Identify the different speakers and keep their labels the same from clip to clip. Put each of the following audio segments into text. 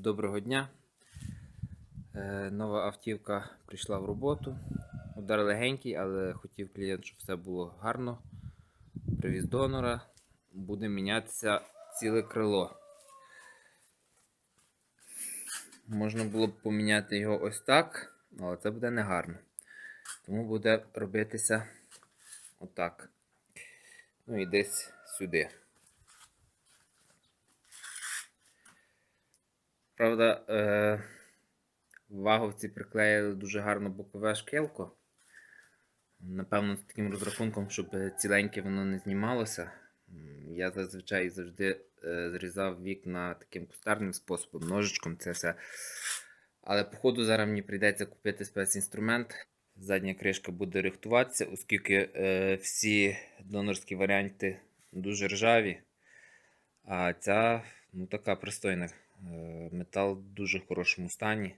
Speaker 1: Доброго дня. Е, Нова автівка прийшла в роботу. Удар легенький, але хотів клієнт, щоб все було гарно. Привіз донора. Буде мінятися ціле крило. Можна було б поміняти його ось так, але це буде негарно. Тому буде робитися отак. Ну і десь сюди. Правда, е, ваговці приклеїли дуже гарно бокове шкілко. Напевно, з таким розрахунком, щоб ціленьке воно не знімалося. Я зазвичай завжди е, зрізав вікна таким кустарним способом, ножичком це все. Але, походу, зараз мені прийдеться купити спецінструмент. Задня кришка буде рихтуватися, оскільки е, всі донорські варіанти дуже ржаві. А ця ну, така пристойна. Е, Метал в дуже хорошому стані.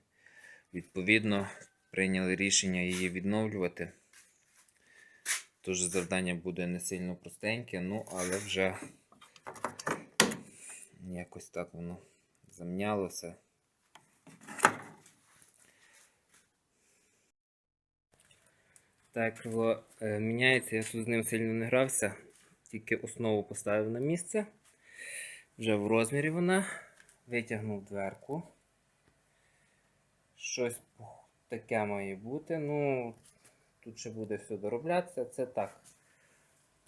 Speaker 1: Відповідно, прийняли рішення її відновлювати. Тож завдання буде не сильно простеньке, ну але вже якось так воно замнялося. Так, крило е, міняється, я тут з ним сильно не грався, тільки основу поставив на місце. Вже в розмірі вона. Витягнув дверку. Щось таке має бути. Ну, тут ще буде все дороблятися. Це так.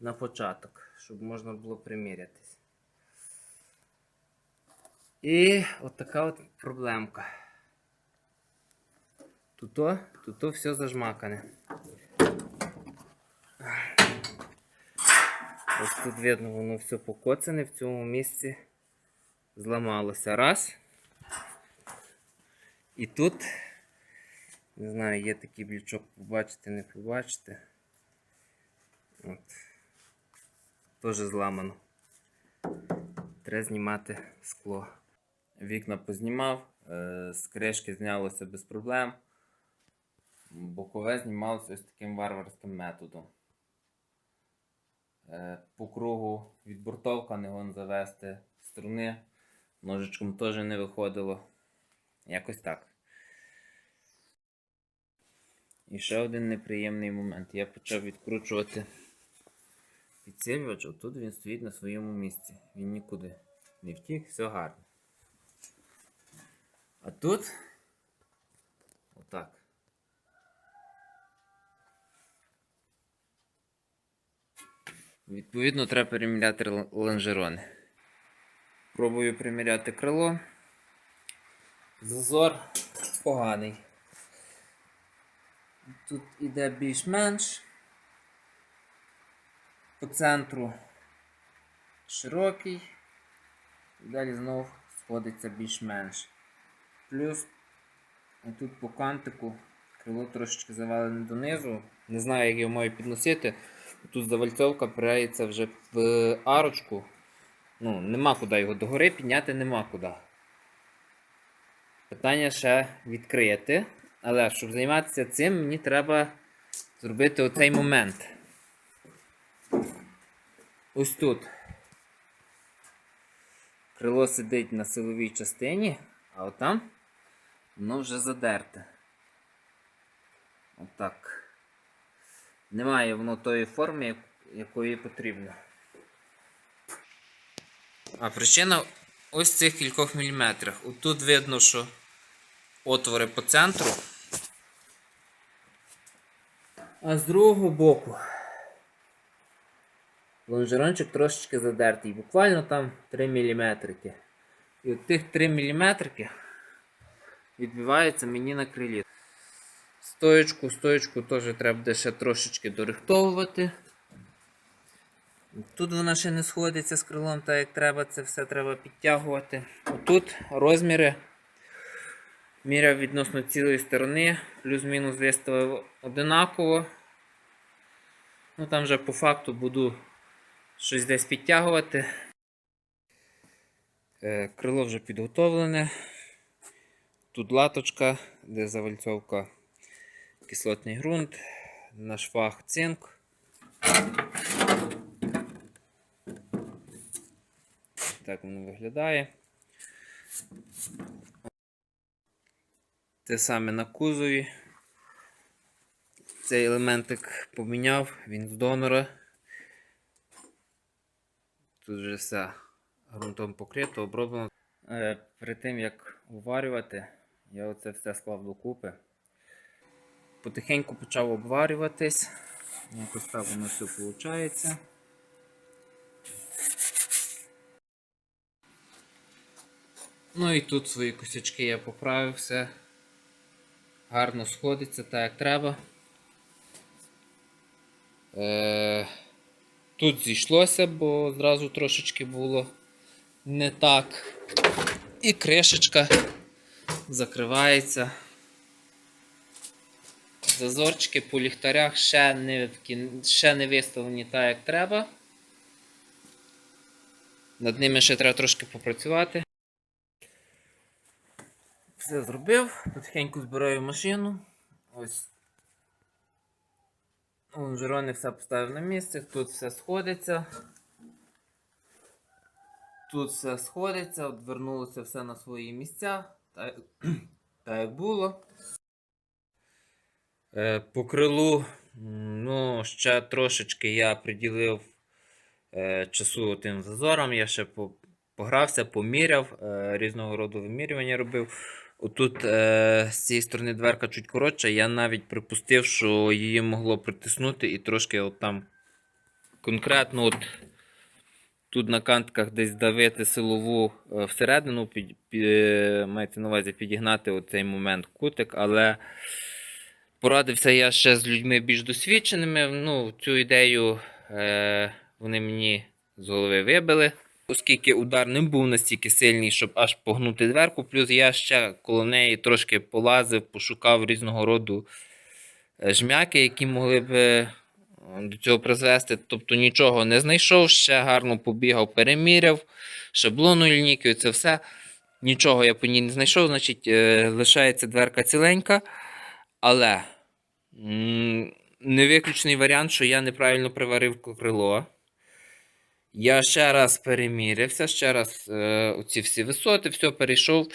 Speaker 1: На початок, щоб можна було примірятись. І от така от проблемка. Тут-то, тут-то все зажмакане. Ось тут видно, воно все покоцане в цьому місці зламалося. Раз. І тут, не знаю, є такий блічок, побачите, не побачите. От. Теж зламано. Треба знімати скло. Вікна познімав, е, з кришки знялося без проблем. Бокове знімалося ось таким варварським методом. Е, По кругу відбортовка не гон завести струни. Ножичком теж не виходило. Якось так. І ще один неприємний момент. Я почав відкручувати підсилювач, отут він стоїть на своєму місці. Він нікуди не втік, все гарно. А тут отак. Відповідно, треба переміряти л- лонжерони. Пробую приміряти крило. Зазор поганий. Тут іде більш-менш. По центру широкий. І далі знову сходиться більш-менш. Плюс тут по кантику крило трошечки завалене донизу. Не знаю, як його маю підносити. Тут завальцовка пирається вже в арочку. Ну, нема куди його догори підняти нема куди. Питання ще відкрити. Але щоб займатися цим, мені треба зробити оцей момент. Ось тут. Крило сидить на силовій частині, а отам воно вже задерте. Отак. Немає воно тої форми, якої потрібно. А причина ось цих кількох міліметрах. Отут видно, що отвори по центру. А з другого боку лонжерончик трошечки задертий. Буквально там 3 мм. І от тих 3 мм відбивається мені на крилі. Стоєчку, стоєчку теж треба буде ще трошечки дорихтовувати. Тут вона ще не сходиться з крилом, так як треба, це все треба підтягувати. Тут розміри міряв відносно цілої сторони, плюс-мінус виставив одинаково. Ну там вже по факту буду щось десь підтягувати. Е, Крило вже підготовлене. Тут латочка, де завальцовка кислотний ґрунт, на швах цинк. Так воно виглядає. Те саме на кузові. Цей елементик поміняв, він з донора. Тут вже все ґрунтом покрито, оброблено. Е, перед тим як уварювати, я оце все склав докупи. Потихеньку почав обварюватись. Якось так воно все виходить. Ну і тут свої косячки я поправив все. Гарно сходиться так як треба. Е, тут зійшлося, бо зразу трошечки було не так. І кришечка закривається. Зазорчики по ліхтарях ще не, ще не виставлені так, як треба. Над ними ще треба трошки попрацювати. Все зробив, потихеньку збираю машину. Ось. Лонжерони все поставив на місце, тут все сходиться. Тут все сходиться, от все на свої місця, так, так як було. Е, по крилу, ну, ще трошечки я приділив е, часу тим зазорам. Я ще по, погрався, поміряв, е, різного роду вимірювання робив. Отут е, з цієї сторони дверка чуть коротша, я навіть припустив, що її могло притиснути і трошки от там конкретно от тут на кантках десь давити силову е, всередину, під, під, е, мається на увазі підігнати оцей момент кутик, але порадився я ще з людьми більш досвідченими. Ну, цю ідею е, вони мені з голови вибили. Оскільки удар не був настільки сильний, щоб аж погнути дверку, плюс я ще коло неї трошки полазив, пошукав різного роду е, жмяки, які могли б е, до цього призвести. Тобто нічого не знайшов, ще гарно побігав, переміряв, шаблоною лінійкою, це все. Нічого я по ній не знайшов, значить, е, лишається дверка ціленька. Але м, не виключений варіант, що я неправильно приварив крило. Я ще раз перемірився, ще раз е, оці всі висоти, все перейшов.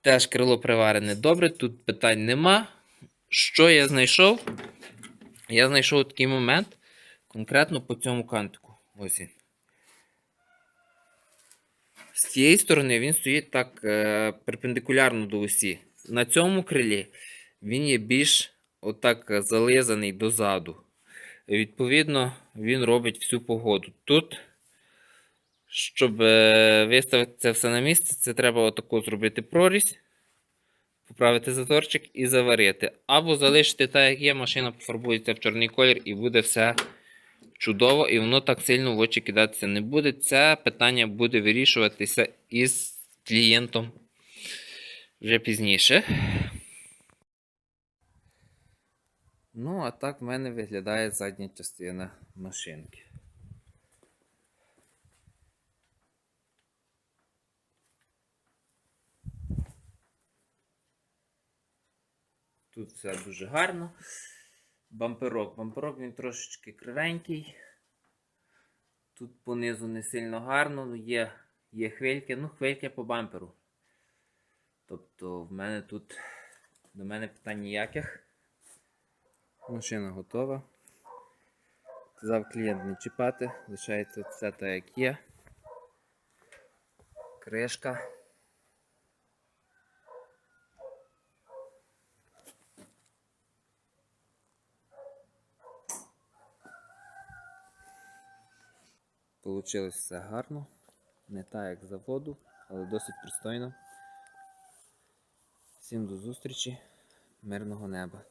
Speaker 1: Теж крило приварене добре, тут питань нема. Що я знайшов? Я знайшов такий момент конкретно по цьому кантику. Ось він. З цієї сторони він стоїть так е, перпендикулярно до осі. На цьому крилі він є більш отак зализаний дозаду. Відповідно, він робить всю погоду. Тут, щоб е, виставити це все на місце, це треба отако зробити прорізь, поправити заторчик і заварити. Або залишити так, як є, машина пофарбується в чорний колір і буде все чудово, і воно так сильно в очі кидатися не буде. Це питання буде вирішуватися із клієнтом вже пізніше. Ну, а так в мене виглядає задня частина машинки. Тут все дуже гарно. Бамперок. Бамперок він трошечки кривенький. Тут понизу не сильно гарно, ну є, є хвильки, ну хвильки по бамперу. Тобто в мене тут до мене питань ніяких. Машина готова. Казав клієнт не чіпати, лишається все так, як є. Кришка. Получилось все гарно. Не так, як заводу, але досить пристойно. Всім до зустрічі, мирного неба.